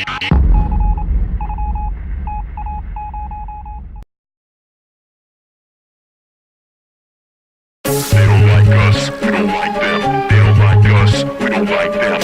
They don't like us, we don't like them. They don't like us, we don't like them.